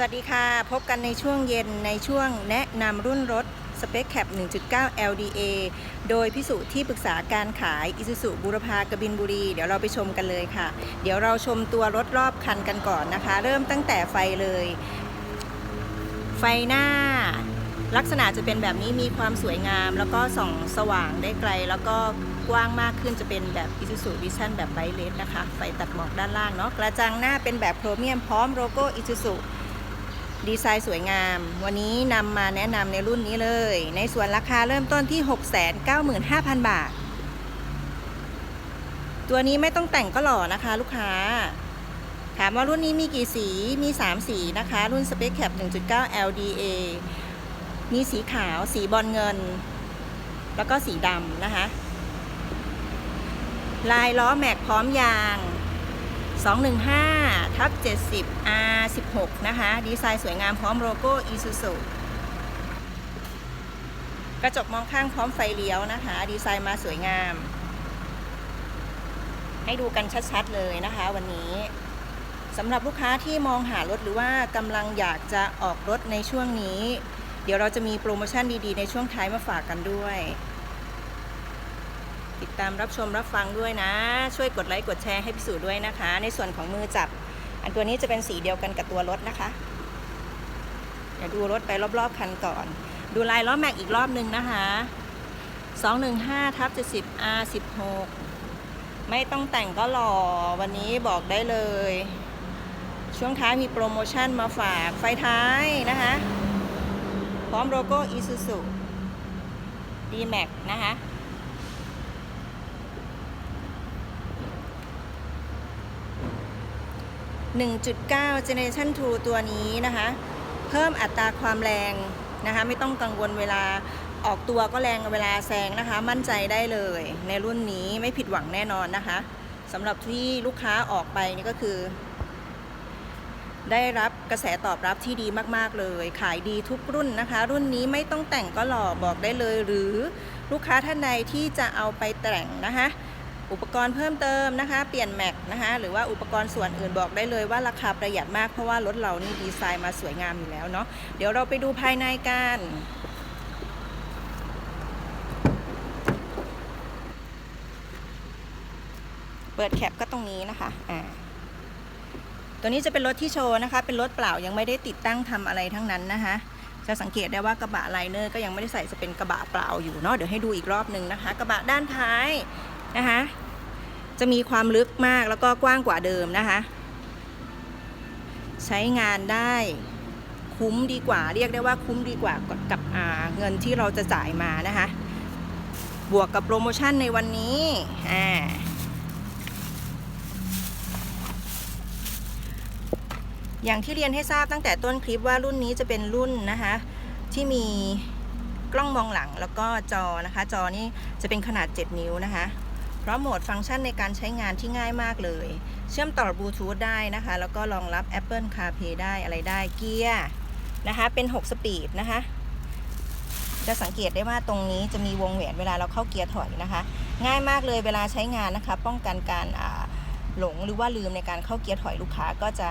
สวัสดีค่ะ พบกันในช่วงเย็นในช่วงแนะนำรุ่นรถ Spec Cap 1.9 LDA โดยพิสูจน์ที่ปรึกษาการขาย i s u z u บุรพากบินบุรี เดี๋ยวเราไปชมกันเลยค่ะ เดี๋ยวเราชมตัวรถรอบคันกันก่อนนะคะ เริ่มตั้งแต่ไฟเลย ไฟหน้า ลักษณะจะเป็นแบบนี้มีความสวยงาม แล้วก็ส่องสว่างได้ไกล แล้วก็กว้างมากขึ้นจะเป็นแบบ Isuzu Vision แบบไบเลสนะคะ ไฟตัดหมอกด้านล่างเนาะกระจังหน้าเป็นแบบโครเมียมพร้อมโลโก้ Isuzu ดีไซน์สวยงาม วันนี้นำมาแนะนำในรุ่นนี้เลย ในส่วนราคาเริ่มต้นที่ 695,000 บาท ตัวนี้ไม่ต้องแต่งก็หล่อนะคะลูกค้า ถามว่ารุ่นนี้มีกี่สี มี 3 สีนะคะ รุ่น Space Cap 1.9 LDA มีสีขาว สีบอลเงิน แล้วก็สีดำนะคะ ลายล้อแม็กพร้อมยาง 215ทับ70 R16 นะคะ ดีไซน์สวยงามพร้อมโลโก้ Isuzu กระจกมองข้างพร้อมไฟเลี้ยวนะคะ ดีไซน์มาสวยงาม ให้ดูกันชัดๆเลยนะคะ วันนี้สำหรับลูกค้าที่มองหารถหรือว่ากำลังอยากจะออกรถในช่วงนี้ เดี๋ยวเราจะมีโปรโมชั่นดีๆ ในช่วงท้ายมาฝากกันด้วย ติดตามรับชมรับฟังด้วยนะ ช่วยกดไลค์กดแชร์ให้พิสูจน์ด้วยนะคะ ในส่วนของมือจับ อันตัวนี้จะเป็นสีเดียวกันกับตัวรถนะคะ เดี๋ยวดูรถไปรอบๆคันก่อน ดูลายล้อแม็กอีกรอบนึงนะคะ 215ทับ70 R16 ไม่ต้องแต่งก็หล่อวันนี้บอกได้เลย ช่วงท้ายมีโปรโมชั่นมาฝากไฟท้ายนะคะ พร้อมโลโก้ Isuzu D-Max นะคะ 1.9 Generation 2 ตัวนี้นะคะ เพิ่มอัตราความแรงนะคะไม่ต้องกังวลเวลาออกตัวก็แรงเวลาแซงนะคะ มั่นใจได้เลย ในรุ่นนี้ไม่ผิดหวังแน่นอนนะคะสำหรับที่ลูกค้าออกไปนี่ก็คือ ได้รับกระแสตอบรับที่ดีมากๆเลย ขายดีทุกรุ่นนะคะ รุ่นนี้ไม่ต้องแต่งก็หล่อบอกได้เลย หรือลูกค้าท่านใดที่จะเอาไปแต่งนะคะ อุปกรณ์เพิ่มเติมนะคะ เปลี่ยนแม็กนะคะหรือว่าอุปกรณ์ส่วนอื่นบอกได้เลยว่าราคาประหยัดมากเพราะว่ารถเรานี่ดีไซน์มาสวยงามอยู่แล้วเนาะเดี๋ยวเราไปดูภายในกันเปิดแคปก็ตรงนี้นะคะอ่าตัวนี้จะเป็นรถที่โชว์นะคะ เป็นรถเปล่ายังไม่ได้ติดตั้งทำอะไรทั้งนั้นนะคะ จะสังเกตได้ว่ากระบะไลเนอร์ก็ยังไม่ได้ใส่จะเป็นกระบะเปล่าอยู่เนาะ เดี๋ยวให้ดูอีกรอบหนึ่งนะคะ กระบะด้านท้าย นะคะ จะมีความลึกมากแล้วก็กว้างกว่าเดิมนะคะ ใช้งานได้คุ้มดีกว่า เรียกได้ว่าคุ้มดีกว่ากับเงินที่เราจะจ่ายมานะคะ บวกกับโปรโมชั่นในวันนี้อ่าอย่างที่เรียนให้ทราบตั้งแต่ต้นคลิปว่ารุ่นนี้จะเป็นรุ่นนะคะ ที่มีกล้องมองหลังแล้วก็จอนะคะ จอนี้จะเป็นขนาด 7 นิ้วนะคะ ราะโหมดฟังก์ชันในการใช้งานที่ง่ายมากเลย เชื่อมต่อบลูทูธได้นะคะ แล้วก็รองรับ Apple CarPlay ได้อะไรได้เกียร์นะคะ เป็น 6 สปีดนะคะ จะสังเกตได้ว่าตรงนี้จะมีวงแหวนเวลาเราเข้าเกียร์ถอยนะคะ ง่ายมากเลยเวลาใช้งานนะคะ ป้องกันการหลงหรือว่าลืมในการเข้าเกียร์ถอยลูกค้าก็จะ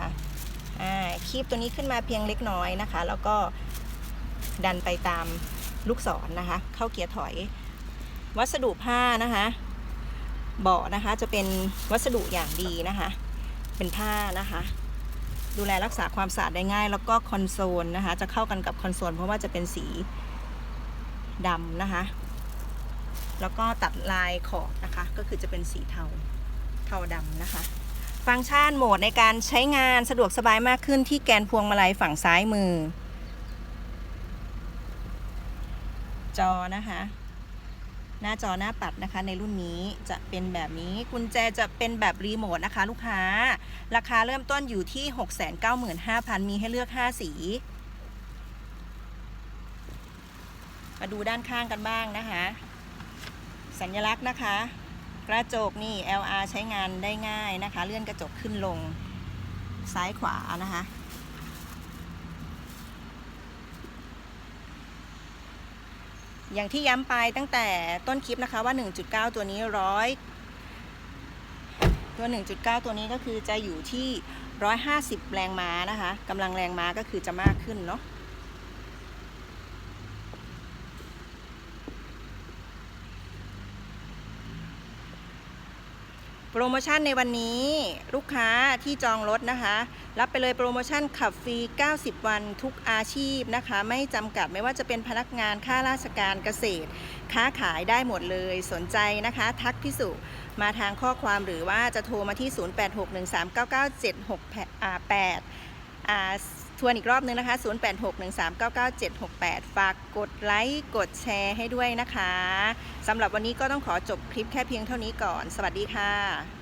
คีบตัวนี้ขึ้นมาเพียงเล็กน้อยนะคะ แล้วก็ดันไปตามลูกศรนนะคะ เข้าเกียร์ถอย วัสดุผ้านะคะ เบาะนะคะจะเป็นวัสดุอย่างดีนะคะ เป็นผ้านะคะ ดูแลรักษาความสะอาดได้ง่าย แล้วก็คอนโซลนะคะ จะเข้ากันกับคอนโซลเพราะว่าจะเป็นสีดำนะคะ แล้วก็ตัดลายขอบนะคะ ก็คือจะเป็นสีเทาเทาดำนะคะ ฟังก์ชันโหมดในการใช้งานสะดวกสบายมากขึ้นที่แกนพวงมาลัยฝั่งซ้ายมือ จอนะคะ หน้าจอหน้าปัดนะคะ ในรุ่นนี้จะเป็นแบบนี้กุญแจจะเป็นแบบรีโมทนะคะ ลูกค้า ราคาเริ่มต้นอยู่ที่ 695,000 มีให้เลือก 5 สีมาดูด้านข้างกันบ้างนะคะ สัญลักษณ์นะคะ กระจกนี่ LR ใช้งานได้ง่ายนะคะ เลื่อนกระจกขึ้นลงซ้ายขวานะคะ อย่างที่ย้ำไปตั้งแต่ต้นคลิปนะคะว่า 1.9 ตัวนี้ร้อยตัว 1.9 ตัวนี้ก็คือจะอยู่ที่ 150 แรงม้านะคะกำลังแรงม้าก็คือจะมากขึ้นเนาะ โปรโมชั่นในวันนี้ลูกค้าที่จองรถนะคะ รับไปเลยโปรโมชั่นขับฟรี 90 วันทุกอาชีพนะคะ ไม่จำกัดไม่ว่าจะเป็นพนักงานข้าราชการเกษตร ค้าขายได้หมดเลยสนใจนะคะ ทักพิสุมาทางข้อความหรือว่าจะโทรมาที่ 0861399768 ทวนอีกรอบนึงนะคะ 0861399768 ฝากกดไลค์ กดแชร์ให้ด้วยนะคะ สำหรับวันนี้ก็ต้องขอจบคลิปแค่เพียงเท่านี้ก่อน สวัสดีค่ะ